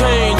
change.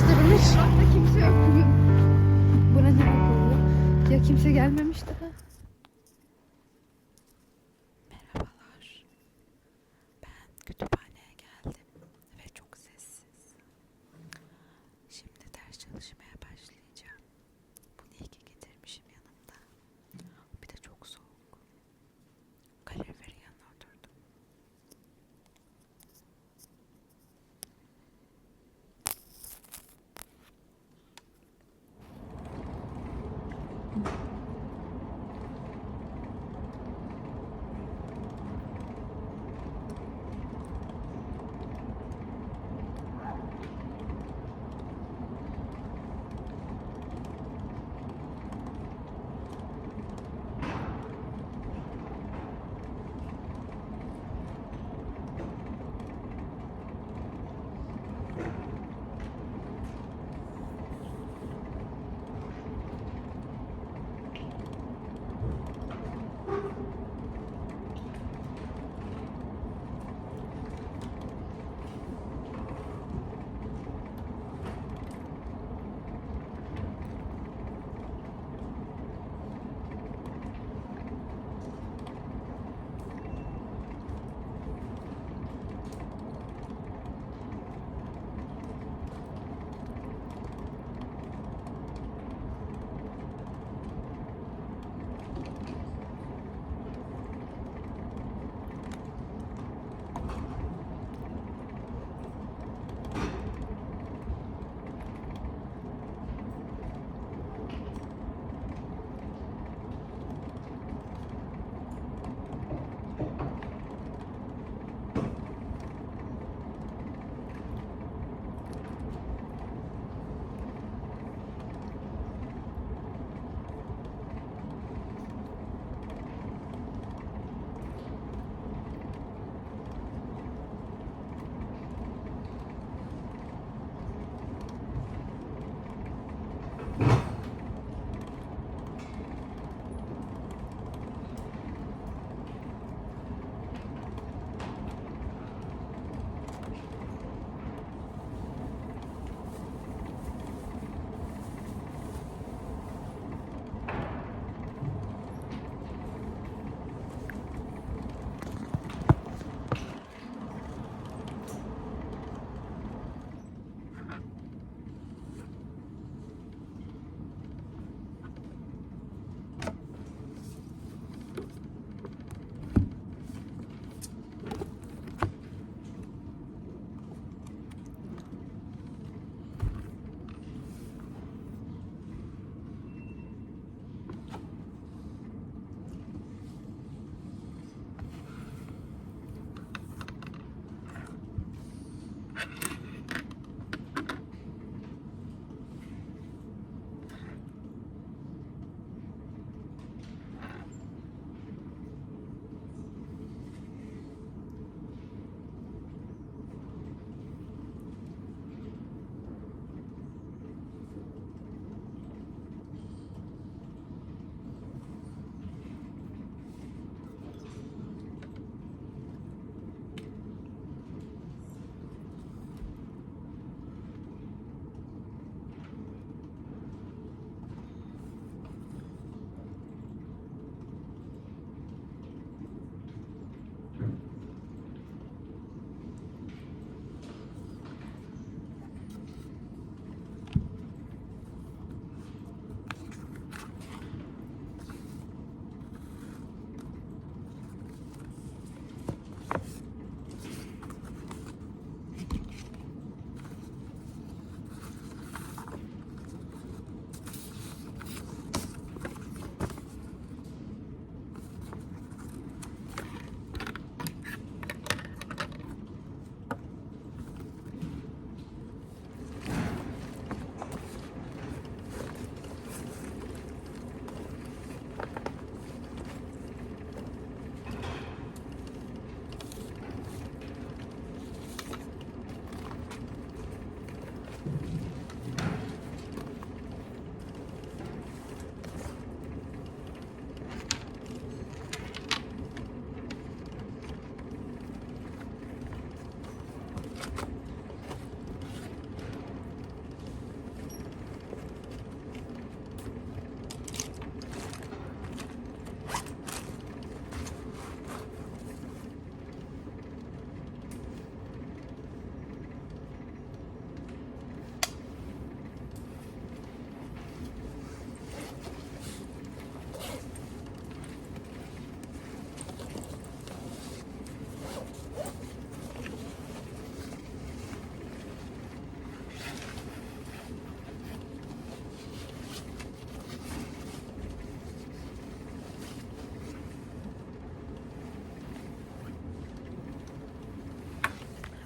Yer değiştirmiş. Hatta kimse yok bugün. Buna ne yapıldı? Ya kimse gelmemiş daha.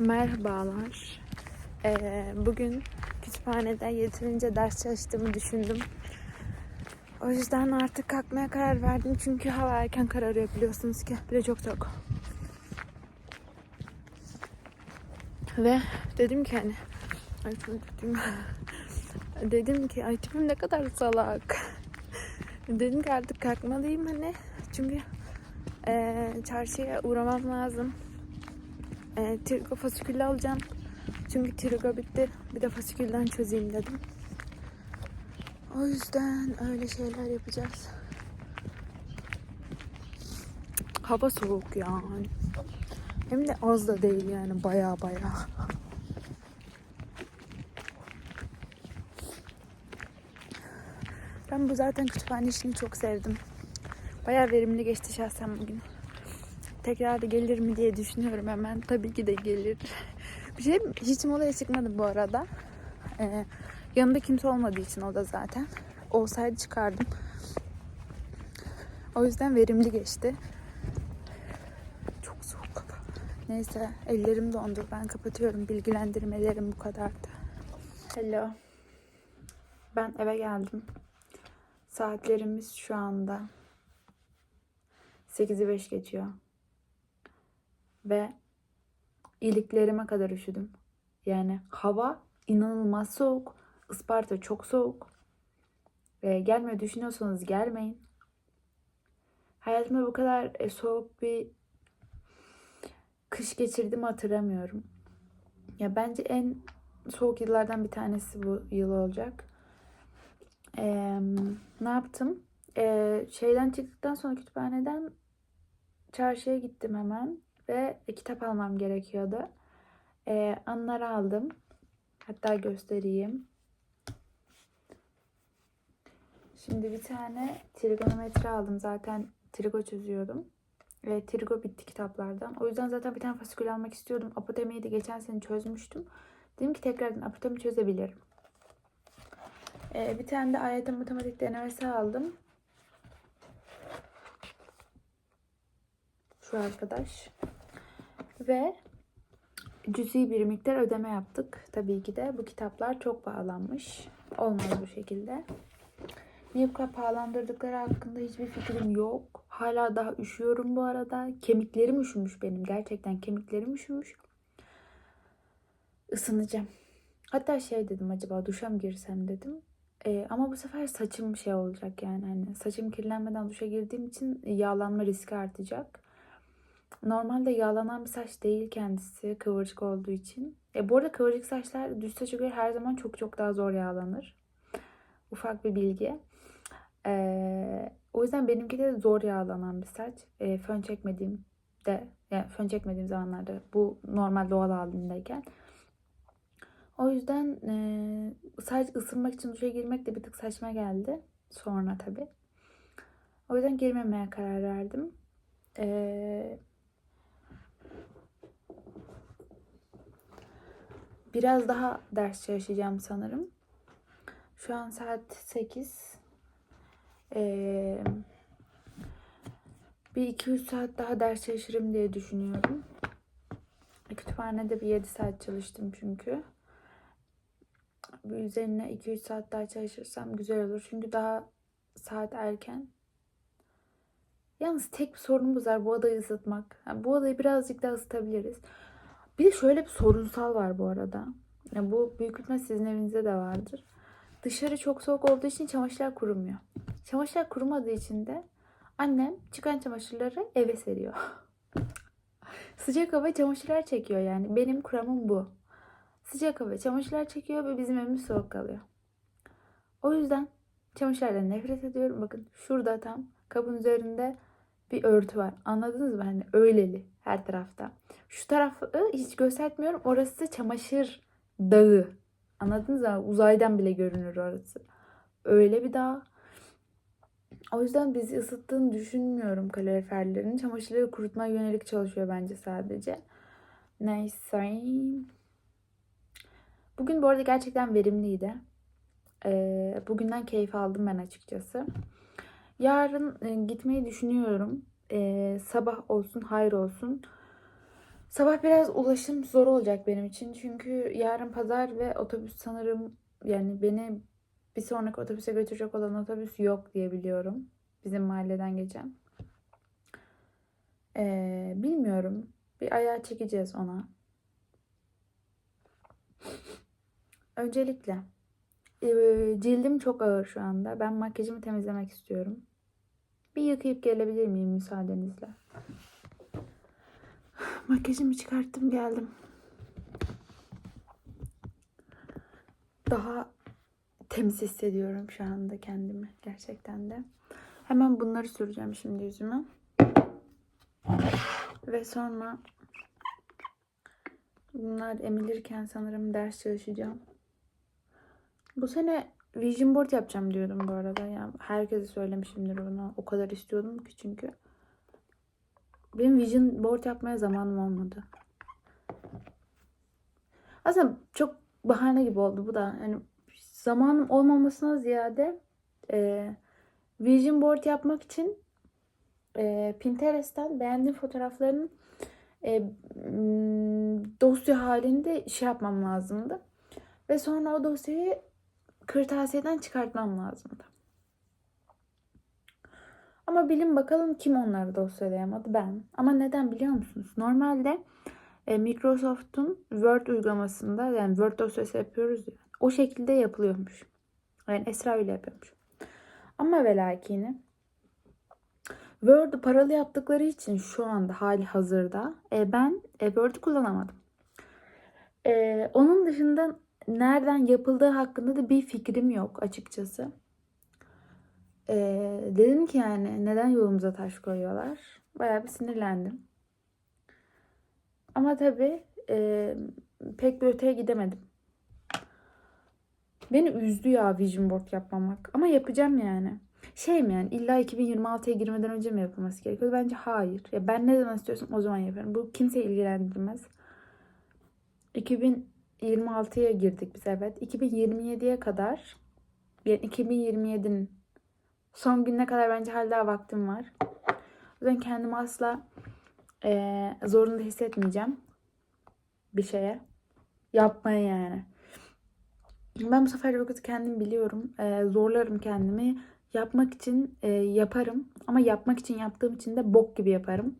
Merhabalar. Ee, bugün kütüphanede yeterince ders çalıştığımı düşündüm. O yüzden artık kalkmaya karar verdim. Çünkü hava erken kararıyor biliyorsunuz ki. Bir de çok soğuk. Ve dedim ki hani ay kötüyüm. dedim ki ay tipim ne kadar salak. dedim ki artık kalkmalıyım hani. Çünkü eee, çarşıya uğramam lazım. E, trigo fasikülü alacağım. Çünkü trigo bitti. Bir de fasikülden çözeyim dedim. O yüzden öyle şeyler yapacağız. Hava soğuk yani. Hem de az da değil yani baya baya. Ben bu zaten kütüphane işini çok sevdim. Baya verimli geçti şahsen bugün tekrar da gelir mi diye düşünüyorum hemen. Tabii ki de gelir. Bir şey hiç molaya çıkmadım bu arada. Ee, yanında kimse olmadığı için o da zaten. Olsaydı çıkardım. O yüzden verimli geçti. Çok soğuk. Neyse ellerim dondu. Ben kapatıyorum. Bilgilendirmelerim bu kadardı. Hello. Ben eve geldim. Saatlerimiz şu anda 8'i 5 geçiyor ve iliklerime kadar üşüdüm. Yani hava inanılmaz soğuk. Isparta çok soğuk. Ve gelmeyi düşünüyorsanız gelmeyin. Hayatımda bu kadar e, soğuk bir kış geçirdim hatırlamıyorum. Ya bence en soğuk yıllardan bir tanesi bu yıl olacak. Ee, ne yaptım? Ee, şeyden çıktıktan sonra kütüphaneden çarşıya gittim hemen ve kitap almam gerekiyordu. Ee, anıları aldım. Hatta göstereyim. Şimdi bir tane trigonometri aldım. Zaten trigo çözüyordum. Ve trigo bitti kitaplardan. O yüzden zaten bir tane fasikül almak istiyordum. Apotemiyi de geçen sene çözmüştüm. Dedim ki tekrardan apotemi çözebilirim. Ee, bir tane de AYT matematik denemesi aldım. Şu arkadaş. Ve cüzi bir miktar ödeme yaptık. Tabii ki de bu kitaplar çok pahalanmış. Olmaz bu şekilde. Niye bu kadar pahalandırdıkları hakkında hiçbir fikrim yok. Hala daha üşüyorum bu arada. Kemiklerim üşümüş benim. Gerçekten kemiklerim üşümüş. Isınacağım. Hatta şey dedim acaba duşa mı girsem dedim. Ee, ama bu sefer saçım şey olacak yani hani saçım kirlenmeden duşa girdiğim için yağlanma riski artacak. Normalde yağlanan bir saç değil kendisi kıvırcık olduğu için. E, bu arada kıvırcık saçlar düz saça göre her zaman çok çok daha zor yağlanır. Ufak bir bilgi. E, o yüzden benimki de zor yağlanan bir saç. E, fön çekmediğim de yani fön çekmediğim zamanlarda bu normal doğal halindeyken. O yüzden e, sadece ısınmak için duşa girmek de bir tık saçma geldi. Sonra tabii. O yüzden girmemeye karar verdim. Eee Biraz daha ders çalışacağım sanırım. Şu an saat 8. Ee, bir 2-3 saat daha ders çalışırım diye düşünüyorum. Kütüphanede bir 7 saat çalıştım çünkü. Üzerine 2-3 saat daha çalışırsam güzel olur. Çünkü daha saat erken. Yalnız tek bir sorunumuz var bu odayı ısıtmak. Yani bu odayı birazcık daha ısıtabiliriz. Bir de şöyle bir sorunsal var bu arada. Yani bu büyük ihtimal sizin evinizde de vardır. Dışarı çok soğuk olduğu için çamaşırlar kurumuyor. Çamaşırlar kurumadığı için de annem çıkan çamaşırları eve seriyor. Sıcak hava çamaşırlar çekiyor yani. Benim kuramım bu. Sıcak hava çamaşırlar çekiyor ve bizim evimiz soğuk kalıyor. O yüzden çamaşırlardan nefret ediyorum. Bakın şurada tam kapının üzerinde bir örtü var. Anladınız mı? Hani öyleli her tarafta. Şu tarafı hiç göstermiyorum. Orası çamaşır dağı. Anladınız mı? Uzaydan bile görünür orası. Öyle bir dağ. O yüzden bizi ısıttığını düşünmüyorum kaloriferlerin. Çamaşırları kurutmaya yönelik çalışıyor bence sadece. Neyse. Bugün bu arada gerçekten verimliydi. Ee, bugünden keyif aldım ben açıkçası. Yarın e, gitmeyi düşünüyorum. Ee, sabah olsun, hayır olsun. Sabah biraz ulaşım zor olacak benim için. Çünkü yarın pazar ve otobüs sanırım yani beni bir sonraki otobüse götürecek olan otobüs yok diye biliyorum. Bizim mahalleden geçen. Ee, bilmiyorum. Bir ayağa çekeceğiz ona. Öncelikle ee, cildim çok ağır şu anda. Ben makyajımı temizlemek istiyorum. Bir yıkayıp gelebilir miyim müsaadenizle? Makyajımı çıkarttım geldim. Daha temiz hissediyorum şu anda kendimi gerçekten de. Hemen bunları süreceğim şimdi yüzüme. Ve sonra bunlar emilirken sanırım ders çalışacağım. Bu sene vision board yapacağım diyordum bu arada. Yani herkese söylemişimdir bunu. O kadar istiyordum ki çünkü. Benim vision board yapmaya zamanım olmadı. Aslında çok bahane gibi oldu bu da. Yani zamanım olmamasına ziyade e, vision board yapmak için e, Pinterest'ten beğendiğim fotoğrafların e, dosya halinde şey yapmam lazımdı. Ve sonra o dosyayı kırtasiyeden çıkartmam lazımdı. Ama bilin bakalım kim onları dosyalayamadı ben. Ama neden biliyor musunuz? Normalde e, Microsoft'un Word uygulamasında yani Word dosyası yapıyoruz ya. O şekilde yapılıyormuş. Yani Esra öyle yapıyormuş. Ama ve lakini Word'u paralı yaptıkları için şu anda hali hazırda e, ben e, Word'u kullanamadım. E, onun dışında nereden yapıldığı hakkında da bir fikrim yok açıkçası. E, dedim ki yani neden yolumuza taş koyuyorlar? Bayağı bir sinirlendim. Ama tabii e, pek bir öteye gidemedim. Beni üzdü ya vision board yapmamak. Ama yapacağım yani. Şey mi yani illa 2026'ya girmeden önce mi yapılması gerekiyor? Bence hayır. Ya ben ne zaman istiyorsam o zaman yaparım. Bu kimseyi ilgilendirmez. 2026'ya girdik biz evet. 2027'ye kadar yani 2027'nin son gününe kadar bence hala vaktim var. O yüzden kendimi asla eee, zorunda hissetmeyeceğim bir şeye. Yapmaya yani. Ben bu sefer çok kendim biliyorum. Eee, zorlarım kendimi. Yapmak için eee, yaparım. Ama yapmak için yaptığım için de bok gibi yaparım.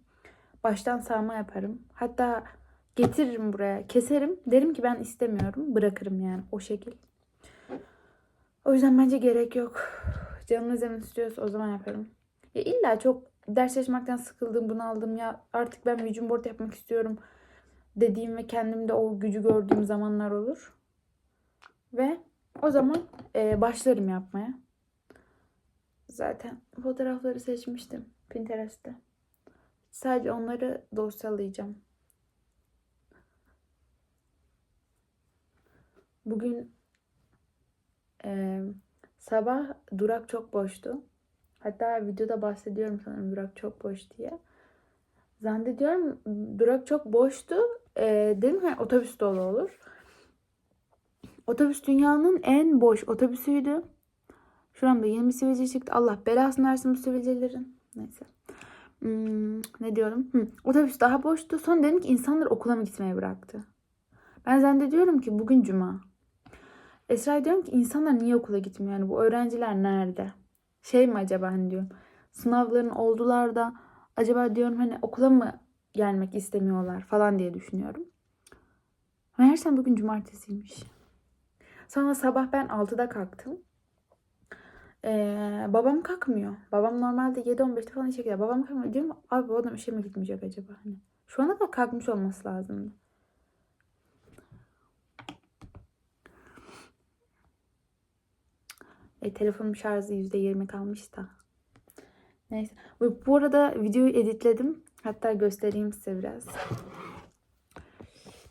Baştan sağma yaparım. Hatta getiririm buraya, keserim. Derim ki ben istemiyorum. Bırakırım yani o şekil. O yüzden bence gerek yok. Canım ne zaman istiyorsa o zaman yaparım. Ya illa çok ders çalışmaktan sıkıldım, bunaldım ya artık ben vision board yapmak istiyorum dediğim ve kendimde o gücü gördüğüm zamanlar olur. Ve o zaman e, başlarım yapmaya. Zaten fotoğrafları seçmiştim Pinterest'te. Sadece onları dosyalayacağım. Bugün e, sabah durak çok boştu. Hatta videoda bahsediyorum sanırım durak çok boş diye. Zannediyorum durak çok boştu. E, dedim ki otobüs dolu olur. Otobüs dünyanın en boş otobüsüydü. Şuramda yeni bir sivilce çıktı. Allah belasını versin bu sivilcelerin. Neyse. Hmm, ne diyorum? Hı, otobüs daha boştu. Sonra dedim ki insanlar okula mı gitmeyi bıraktı? Ben zannediyorum ki bugün cuma. Esra diyorum ki insanlar niye okula gitmiyor? Yani bu öğrenciler nerede? Şey mi acaba hani diyorum. Sınavların oldular da acaba diyorum hani okula mı gelmek istemiyorlar falan diye düşünüyorum. Meğersem bugün cumartesiymiş. Sonra sabah ben 6'da kalktım. Ee, babam kalkmıyor. Babam normalde 7-15'te falan işe gider. Babam kalkmıyor. Diyorum abi bu adam işe mi gitmeyecek acaba? Hani şu ana kadar kalkmış olması lazımdı. E, telefonum şarjı %20 kalmış da. Neyse. Bu arada videoyu editledim. Hatta göstereyim size biraz.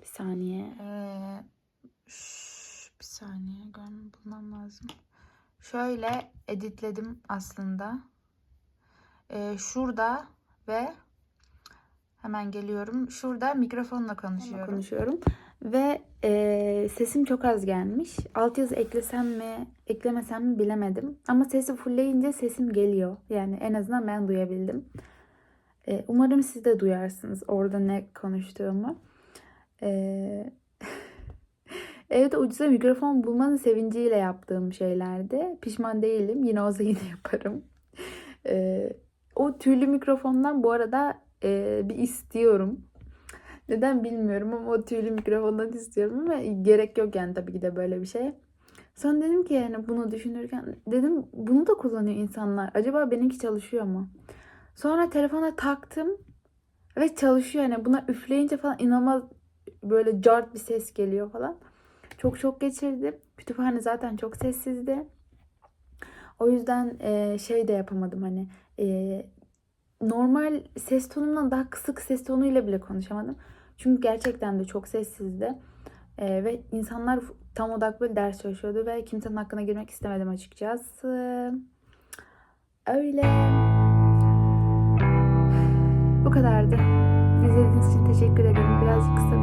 Bir saniye. Ee, bir saniye. Görmem bulmam lazım. Şöyle editledim aslında. Ee, şurada ve hemen geliyorum. Şurada mikrofonla konuşuyorum. konuşuyorum. Ve e, sesim çok az gelmiş. Altyazı eklesem mi, eklemesem mi bilemedim. Ama sesi fullleyince sesim geliyor. Yani en azından ben duyabildim. E, umarım siz de duyarsınız orada ne konuştuğumu. E, evde ucuza mikrofon bulmanın sevinciyle yaptığım şeylerdi. Pişman değilim. Yine olsa yine yaparım. E, o tüylü mikrofondan bu arada e, bir istiyorum. Neden bilmiyorum ama o tüylü mikrofondan istiyorum ama gerek yok yani tabii ki de böyle bir şey. Sonra dedim ki yani bunu düşünürken dedim bunu da kullanıyor insanlar. Acaba benimki çalışıyor mu? Sonra telefona taktım ve çalışıyor yani buna üfleyince falan inanılmaz böyle cart bir ses geliyor falan. Çok şok geçirdim. Kütüphane zaten çok sessizdi. O yüzden e, şey de yapamadım hani e, normal ses tonundan daha kısık ses tonuyla bile konuşamadım. Çünkü gerçekten de çok sessizdi. E, ve insanlar tam odaklı ders çalışıyordu ve kimsenin hakkına girmek istemedim açıkçası. Öyle. Bu kadardı. İzlediğiniz için teşekkür ederim. Birazcık kısa